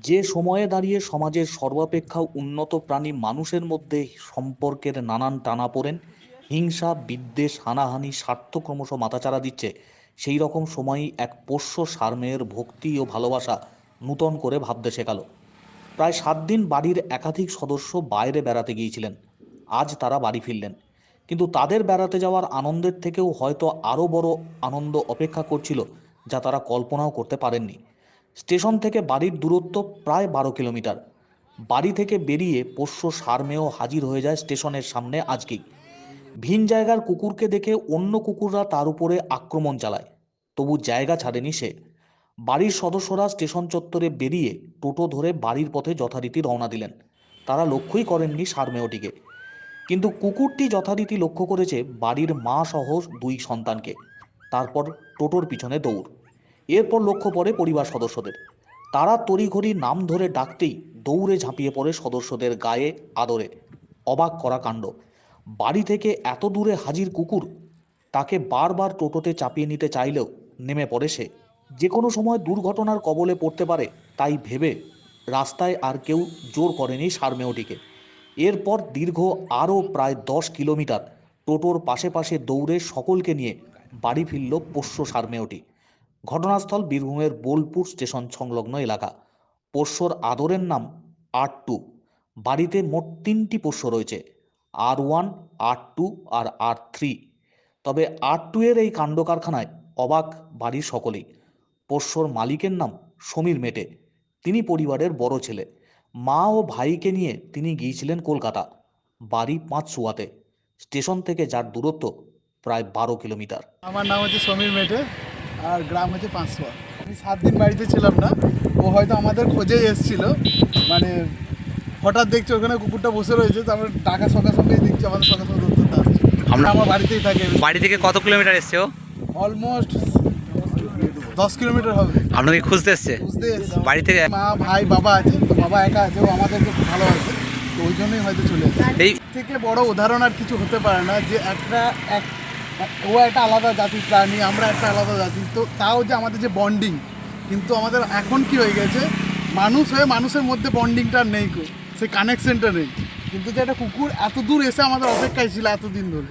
যে সময়ে দাঁড়িয়ে সমাজের সর্বাপেক্ষা উন্নত প্রাণী মানুষের মধ্যে সম্পর্কের নানান টানাপোড়েন হিংসা, বিদ্বেষ, হানাহানি, স্বার্থ ক্রমশ মাথাচাড়া দিচ্ছে। সেই রকম সময়ই এক পোষ্য সারমেয়ের ভক্তি ও ভালোবাসা নূতন করে ভাবতে শেখাল। প্রায় সাত দিন বাড়ির একাধিক সদস্য বাইরে বেড়াতে গিয়েছিলেন। আজ তারা বাড়ি ফিরলেন। কিন্তু তাদের বেড়াতে যাওয়ার আনন্দের থেকেও হয়তো আরও বড় আনন্দ অপেক্ষা করছিল, যা তারা কল্পনাও করতে পারেননি। স্টেশন থেকে বাড়ির দূরত্ব প্রায় বারো কিলোমিটার। বাড়ি থেকে বেরিয়ে পোষ্য সারমেয় হাজির হয়ে যায় স্টেশনের সামনে আজকেই। ভিন জায়গার কুকুরকে দেখে অন্য কুকুররা তার উপরে আক্রমণ চালায়। তবু জায়গা ছাড়েনি সে। বাড়ির সদস্যরা স্টেশন চত্বরে বেরিয়ে টোটো ধরে বাড়ির পথে যথারীতি রওনা দিলেন। তারা লক্ষ্যই করেননি সারমেয়টিকে কিন্তু কুকুরটি যথারীতি লক্ষ্য করেছে বাড়ির মা সহ দুই সন্তানকে। তারপর টোটোর পিছনে দৌড়। এরপর লক্ষ্য পড়ে পরিবার সদস্যদের। তারা তড়িঘড়ি নাম ধরে ডাকতেই দৌড়ে ঝাঁপিয়ে পড়ে সদস্যদের গায়ে আদরে। অবাক করা কাণ্ড। বাড়ি থেকে এত দূরে হাজির কুকুর, তাকে বারবার টোটোতে চাপিয়ে নিতে চাইলেও নেমে পড়ে সে। যে কোনো সময় দুর্ঘটনার কবলে পড়তে পারে, তাই ভেবে রাস্তায় আর কেউ জোর করেনি সারমেয়টিকে। এরপর দীর্ঘ আরও প্রায় দশ কিলোমিটার টোটোর পাশে পাশে দৌড়ে সকলকে নিয়ে বাড়ি ফিরল পোষ্য সারমেয়টি। ঘটনাস্থল বীরভূমের বোলপুর স্টেশন সংলগ্ন এলাকা। পোষ্যর আদরের নাম আর টু বাড়িতে মোট তিনটি পোষ্য রয়েছে, আর ওয়ান, আর টু আর আর থ্রি। তবে আর টু এর এই কাণ্ড কারখানায় অবাক বাড়ির সকলেই। পোষ্যর মালিকের নাম সমীর মেটে। তিনি পরিবারের বড় ছেলে। মা ও ভাইকে নিয়ে তিনি গিয়েছিলেন কলকাতা। বাড়ি পাঁচসুয়াতে। স্টেশন থেকে যার দূরত্ব প্রায় বারো কিলোমিটার। আমার নাম হচ্ছে সমীর মেটে। আর গ্রাম হচ্ছে পাঁচশো। আমি সাত দিন বাড়িতে ছিলাম না ও হয়তো আমাদের খোঁজেই এসেছিল। মানে হঠাৎ দেখছি ওখানে কুকুরটা বসে রয়েছে তারপর টাকা সঙ্গে সঙ্গেই দেখছি আমাদের সঙ্গে সঙ্গে ধরতে আসছে। আমরা আমার বাড়িতেই থাকে। বাড়ি থেকে কত কিলোমিটার এসছে ও? অলমোস্ট দশ কিলোমিটার হবে। আপনাকে খুঁজতে এসছে? খুঁজতে এসেছি। বাড়ি থেকে মা ভাই বাবা আছে তো বাবা একা আছে ও আমাদেরকে খুব ভালোবাসে তো ওই জন্যই হয়তো চলে এসেছে। এই থেকে বড় উদাহরণ আর কিছু হতে পারে না যে একটা এক ও একটা আলাদা জাতির প্রাণী আমরা একটা আলাদা জাতি। তো তাও যে আমাদের যে বন্ডিং কিন্তু আমাদের এখন কি হয়ে গেছে? মানুষ হয়ে মানুষের মধ্যে বন্ডিংটা নেই কো সেই কানেকশনটা নেই। কিন্তু যে একটা কুকুর এত দূর এসে আমাদের অপেক্ষায় ছিল এতদিন ধরে।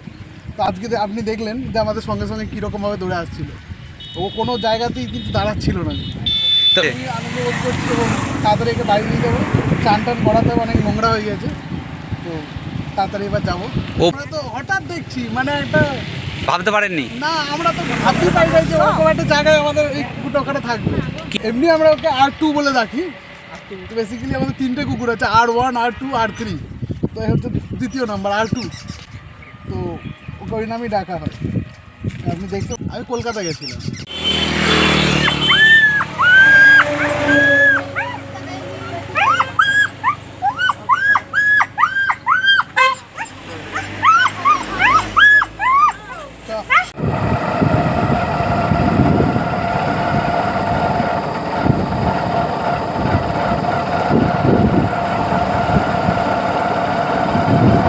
তো আজকে আপনি দেখলেন যে আমাদের সঙ্গে সঙ্গে কীরকমভাবে দৌড়ে আসছিল। ও কোনো জায়গাতেই কিন্তু দাঁড়াচ্ছিল না। আমি আনন্দ বোধ করছি এবং তাড়াতাড়ি একে বাড়ি নিয়ে যাব। চান টান করাতে অনেক নোংরা হয়ে গেছে। তো তাড়াতাড়ি এবার যাব। তো হঠাৎ দেখছি মানে একটা ভাবতে পারেননি? না আমরা তো ভাবতেই পারি না যে ওরকম একটা জায়গায় আমাদের এই কুকুরটা ওখানে থাকবে। এমনি আমরা ওকে আর টু বলে ডাকি। বেসিক্যালি আমাদের তিনটে কুকুর আছে R one R two R three তো এই হচ্ছে দ্বিতীয় নাম্বার আর টু তো ওকে ওই নামই ডাকা হয়। আপনি দেখতে আমি কলকাতা গেছিলাম। Thank you.